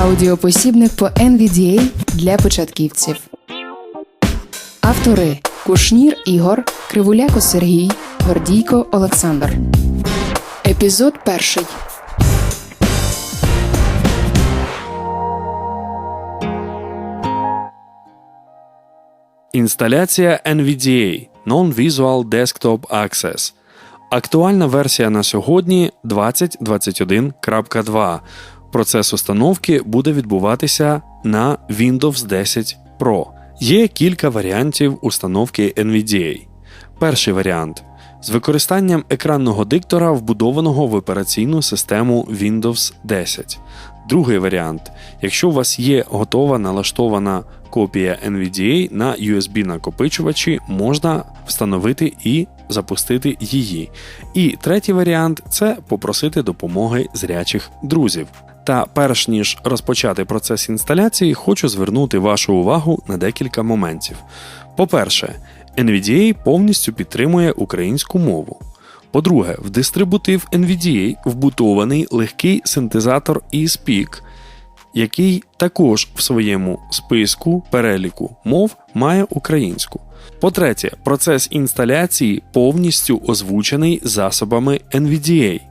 Аудіопосібник по NVDA для початківців. Автори Кушнір Ігор, Кривуляко Сергій, Гордійко Олександр. Епізод перший. Інсталяція NVDA Non-Visual Desktop Access. Актуальна версія на сьогодні 2021.2. Процес установки буде відбуватися на Windows 10 Pro. Є кілька варіантів установки NVDA. Перший варіант з використанням екранного диктора, вбудованого в операційну систему Windows 10. Другий варіант, якщо у вас є готова налаштована копія NVDA на USB накопичувачі, можна встановити і запустити її. І третій варіант це попросити допомоги зрячих друзів. Та перш ніж розпочати процес інсталяції, хочу звернути вашу увагу на декілька моментів. По-перше, NVDA повністю підтримує українську мову. По-друге, в дистрибутив NVDA вбудований легкий синтезатор eSpeak, який також в своєму списку переліку мов має українську. По-третє, процес інсталяції повністю озвучений засобами NVDA.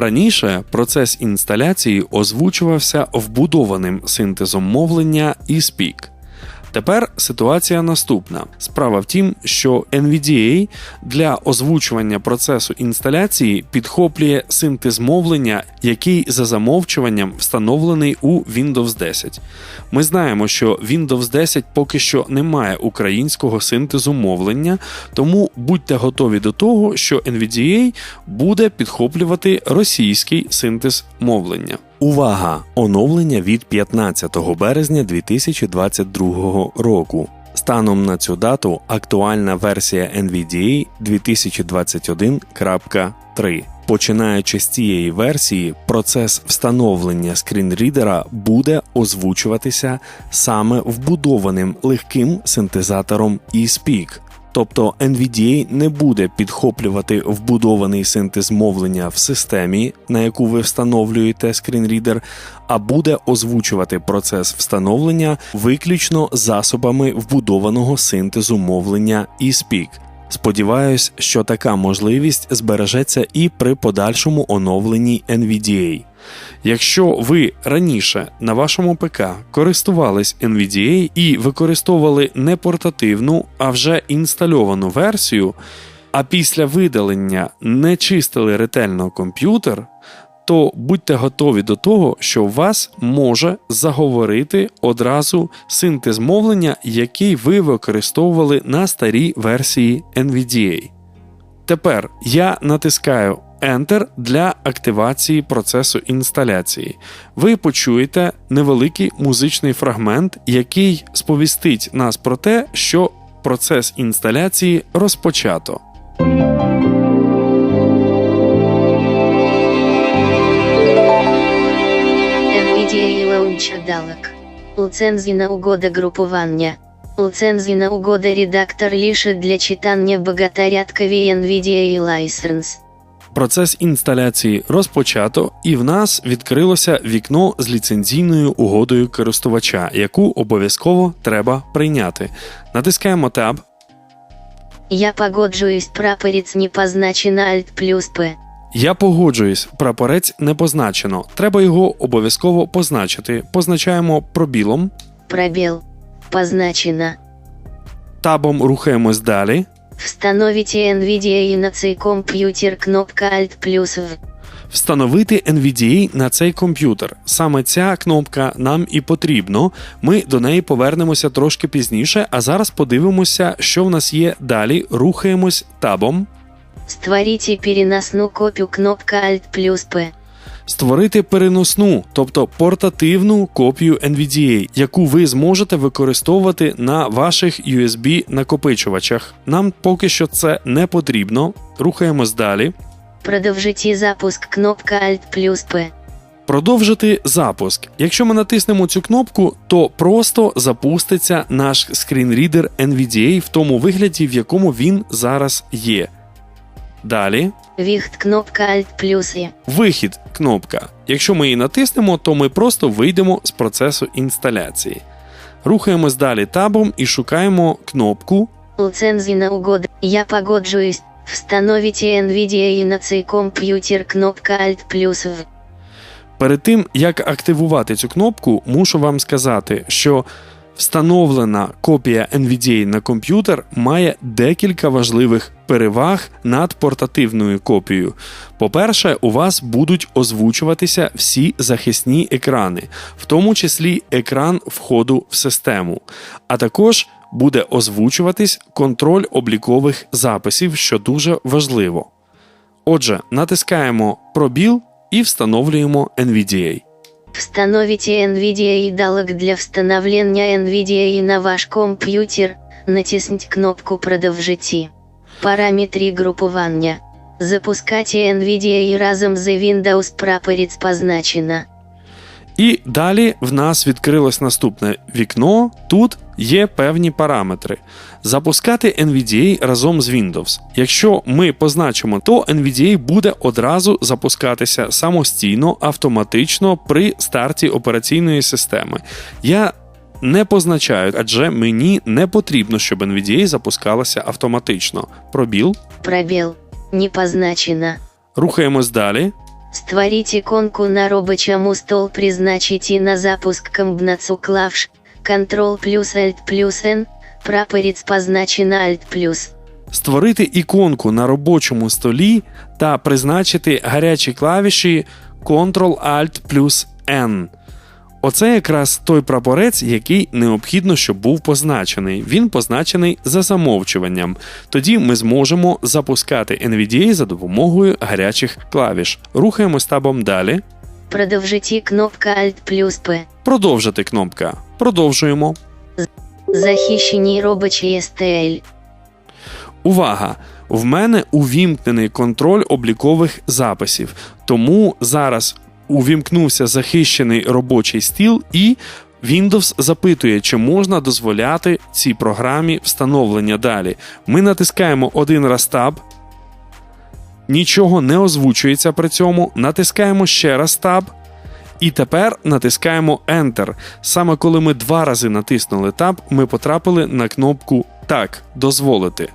Раніше процес інсталяції озвучувався вбудованим синтезом мовлення eSpeak. Тепер ситуація наступна. Справа в тім, що NVDA для озвучування процесу інсталяції підхоплює синтез мовлення, який за замовчуванням встановлений у Windows 10. Ми знаємо, що Windows 10 поки що не має українського синтезу мовлення, тому будьте готові до того, що NVDA буде підхоплювати російський синтез мовлення. Увага! Оновлення від 15 березня 2022 року. Станом на цю дату актуальна версія NVDA 2021.3. Починаючи з цієї версії, процес встановлення скрінрідера буде озвучуватися саме вбудованим легким синтезатором eSpeak. Тобто NVDA не буде підхоплювати вбудований синтез мовлення в системі, на яку ви встановлюєте скрінрідер, а буде озвучувати процес встановлення виключно засобами вбудованого синтезу мовлення eSpeak. Сподіваюсь, що така можливість збережеться і при подальшому оновленні NVDA. Якщо ви раніше на вашому ПК користувались NVDA і використовували не портативну, а вже інстальовану версію, а після видалення не чистили ретельно комп'ютер, то будьте готові до того, що вас може заговорити одразу синтез мовлення, який ви використовували на старій версії NVDA. Тепер я натискаю Enter для активації процесу інсталяції. Ви почуєте невеликий музичний фрагмент, який сповістить нас про те, що процес інсталяції розпочато. Dalek. Ліцензійна угода групування. Ліцензійна угода редактор лише для читання багаторядкові NVDA License. Процес інсталяції розпочато, і в нас відкрилося вікно з ліцензійною угодою користувача, яку обов'язково треба прийняти. Натискаємо Tab, Я погоджуюсь прапорець не позначено Alt плюс P. Я погоджуюсь, прапорець не позначено. Треба його обов'язково позначити. Позначаємо пробілом, Пробел. Позначено. табом рухаємось далі. Встановите NVDA на цей комп'ютер кнопка Alt плюс В. Встановити NVDA на цей комп'ютер. Саме ця кнопка нам і потрібно. Ми до неї повернемося трошки пізніше, а зараз подивимося, що в нас є далі. Рухаємось табом. Створите переносну копію кнопка Alt плюс P. Створити переносну, тобто портативну копію NVDA, яку ви зможете використовувати на ваших USB накопичувачах. Нам поки що це не потрібно. Рухаємось далі. Продовжите запуск кнопка Alt плюс P. Продовжити запуск. Якщо ми натиснемо цю кнопку, то просто запуститься наш скрінрідер NVDA в тому вигляді, в якому він зараз є. Далі Вихт кнопка Alt плюс И. вихід кнопка. Якщо ми її натиснемо, то ми просто вийдемо з процесу інсталяції. Рухаємось далі табом і шукаємо кнопку Лицензии на угод. Я погоджуюсь. Встановите NVIDIA и на цей компьютер кнопка Alt плюс В. Перед тим, як активувати цю кнопку, мушу вам сказати, що встановлена копія NVDA на комп'ютер має декілька важливих переваг над портативною копією. По-перше, у вас будуть озвучуватися всі захисні екрани, в тому числі екран входу в систему, а також буде озвучуватись контроль облікових записів, що дуже важливо. Отже, натискаємо пробіл і встановлюємо NVDA. Встановите NVIDIA ідалок для встановлення NVIDIA на ваш комп'ютер. Натисніть кнопку Продовжити. Параметри групування. Запускайте NVIDIA разом з Windows прапорець позначено. І далі в нас відкрилось наступне вікно. Тут є певні параметри. Запускати NVDA разом з Windows. Якщо ми позначимо, то NVDA буде одразу запускатися самостійно, автоматично при старті операційної системи. Я не позначаю, адже мені не потрібно, щоб NVDA запускалася автоматично. Пробіл. Пробел. Не позначено. Рухаємось далі. Створіть іконку на робочому стол, призначите на запуск комбінацію клавш Ctrl плюс Alt плюс N, прапорець позначено Alt плюс. створити іконку на робочому столі та призначити гарячі клавіші Ctrl-Alt плюс N. Оце якраз той прапорець, який необхідно, щоб був позначений. Він позначений за замовчуванням. Тоді ми зможемо запускати NVDA за допомогою гарячих клавіш. Рухаємось табом далі. Продовжити кнопка Alt плюс P. Продовжити кнопка. Продовжуємо. Захищені робочі STL. Увага! В мене увімкнений контроль облікових записів, тому зараз увімкнувся захищений робочий стіл і Windows запитує, чи можна дозволяти цій програмі встановлення далі. Ми натискаємо один раз Tab, нічого не озвучується при цьому, натискаємо ще раз Tab. І тепер натискаємо Enter. Саме коли ми два рази натиснули Tab, ми потрапили на кнопку Так, дозволити.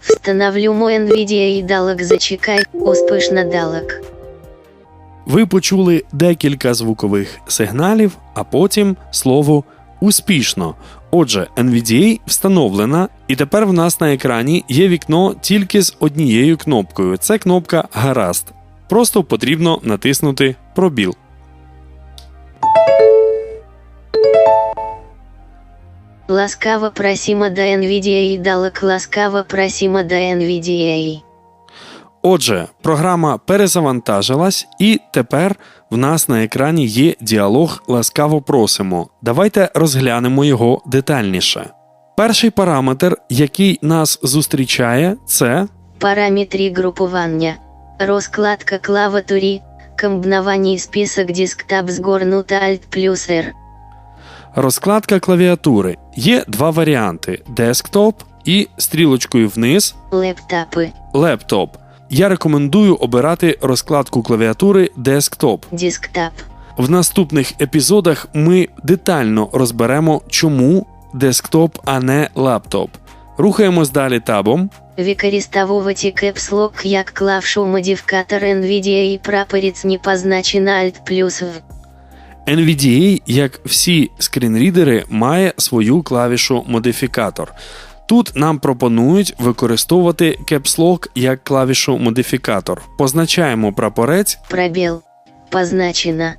Встановлюємо NVIDIA ідалок зачекай, успішно далок. Ви почули декілька звукових сигналів, а потім слово успішно. Отже, NVDA встановлена, і тепер в нас на екрані є вікно тільки з однією кнопкою. Це кнопка Гаразд. Просто потрібно натиснути пробіл. Ласкаво просимо до NVIDIA ідалок ласкаво просимо до NVIDIA. Отже, програма перезавантажилась, і тепер в нас на екрані є діалог Ласкаво просимо. Давайте розглянемо його детальніше. Перший параметр, який нас зустрічає, це Параметри групування. Розкладка клаватурі. Комбінований список десктап згорнута Alt плюс R. розкладка клавіатури. Є два варіанти: десктоп і стрілочкою вниз Лептопи. лептоп. Я рекомендую обирати розкладку клавіатури десктоп. Десктап. В наступних епізодах ми детально розберемо, чому десктоп, а не лаптоп. Рухаємось далі табом. Використовувати Lock як клавшу модифікатор NVIDIA і прапорець не позначено Alt плюс В. NVDA, як всі скрінрідери, має свою клавішу модифікатор. Тут нам пропонують використовувати Caps Lock як клавішу модифікатор. Позначаємо прапорець, Пробел. Позначено.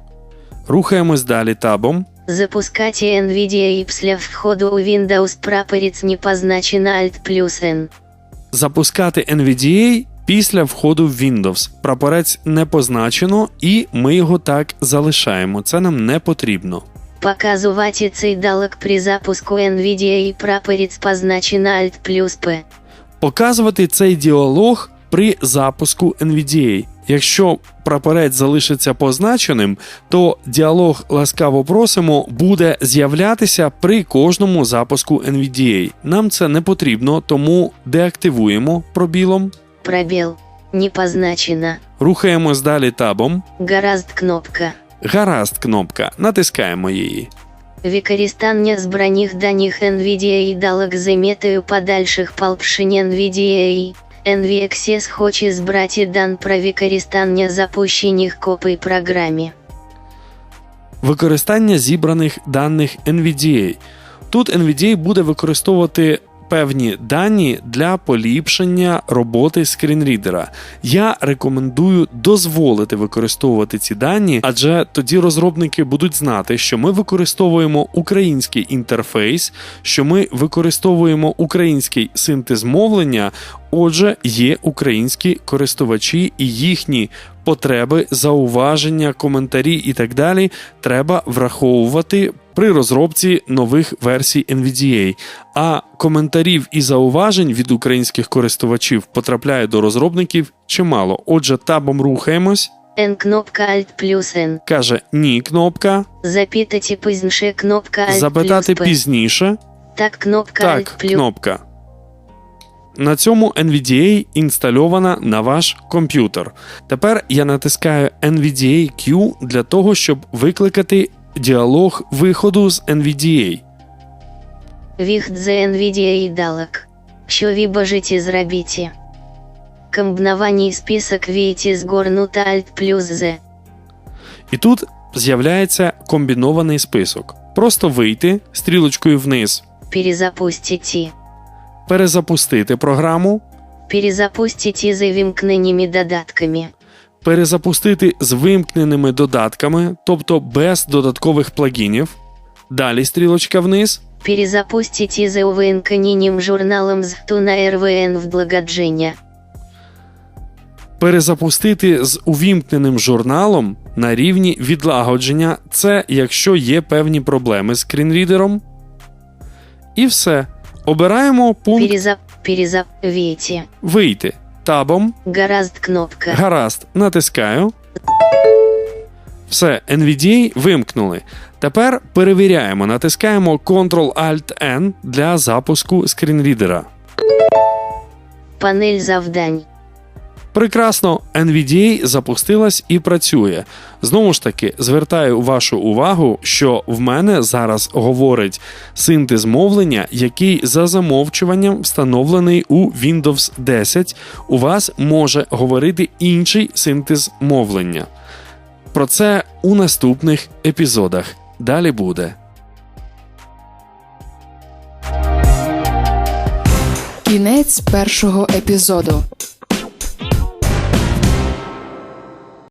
рухаємось далі табом. Запускайте NVIDIA після входу у Windows прапорець не позначено Alt плюс N. Запускати NVDA після входу в Windows. Прапорець не позначено, і ми його так залишаємо. Це нам не потрібно. Показувати цей далок при запуску NVIDIA і прапорець позначено Alt плюс P. Показувати цей діалог при запуску NVDA. Якщо прапорець залишиться позначеним, то діалог ласкаво просимо буде з'являтися при кожному запуску NVDA. Нам це не потрібно, тому деактивуємо пробілом. Пробел. Не позначено. Рухаємось далі табом. Гаразд кнопка. Гаразд кнопка. Натискаємо її. Використання збраних даних NVIDIA і далек з метою подальших полпшень NVIDIA NVXS хоче збрати дан про використання запущених копій програмі. Використання зібраних даних NVDA. Тут NVDA буде використовувати певні дані для поліпшення роботи скрінрідера. Я рекомендую дозволити використовувати ці дані, адже тоді розробники будуть знати, що ми використовуємо український інтерфейс, що ми використовуємо український синтез мовлення. Отже, є українські користувачі і їхні потреби, зауваження, коментарі і так далі треба враховувати при розробці нових версій NVDA. А коментарів і зауважень від українських користувачів потрапляє до розробників чимало. Отже, табом рухаємось. N кнопка Alt плюс N. Каже ні кнопка, Запитати пізніше кнопка Alt запитати плюс P. пізніше. Так кнопка Так, Alt плюс кнопка. На цьому NVDA інстальована на ваш комп'ютер. Тепер я натискаю NVDA Q для того, щоб викликати діалог виходу з NVDA. Вихд за NVIDIA і далек. Що ви бажаєте зробити? Комбінований список вієте згорнута Alt плюс Z. І тут з'являється комбінований список. Просто вийти стрілочкою вниз, Перезапустите. перезапустити програму, Перезапустите за вимкненими додатками. Перезапустити з вимкненими додатками, тобто без додаткових плагінів. Далі стрілочка вниз. Перезапустите за увимкненням журналом з на РВН в благодження. Перезапустити з увімкненим журналом на рівні відлагодження, це якщо є певні проблеми з скрінрідером. І все. Обираємо пункт Перезап... Перезап... Вийти табом. Гаразд кнопка. Гаразд, натискаю. Все, NVDA вимкнули. Тепер перевіряємо, натискаємо Ctrl-Alt-N для запуску скрінрідера. Панель завдань. Прекрасно, NVDA запустилась і працює. Знову ж таки, звертаю вашу увагу, що в мене зараз говорить синтез мовлення, який за замовчуванням встановлений у Windows 10. У вас може говорити інший синтез мовлення. Про це у наступних епізодах. Далі буде. Кінець першого епізоду.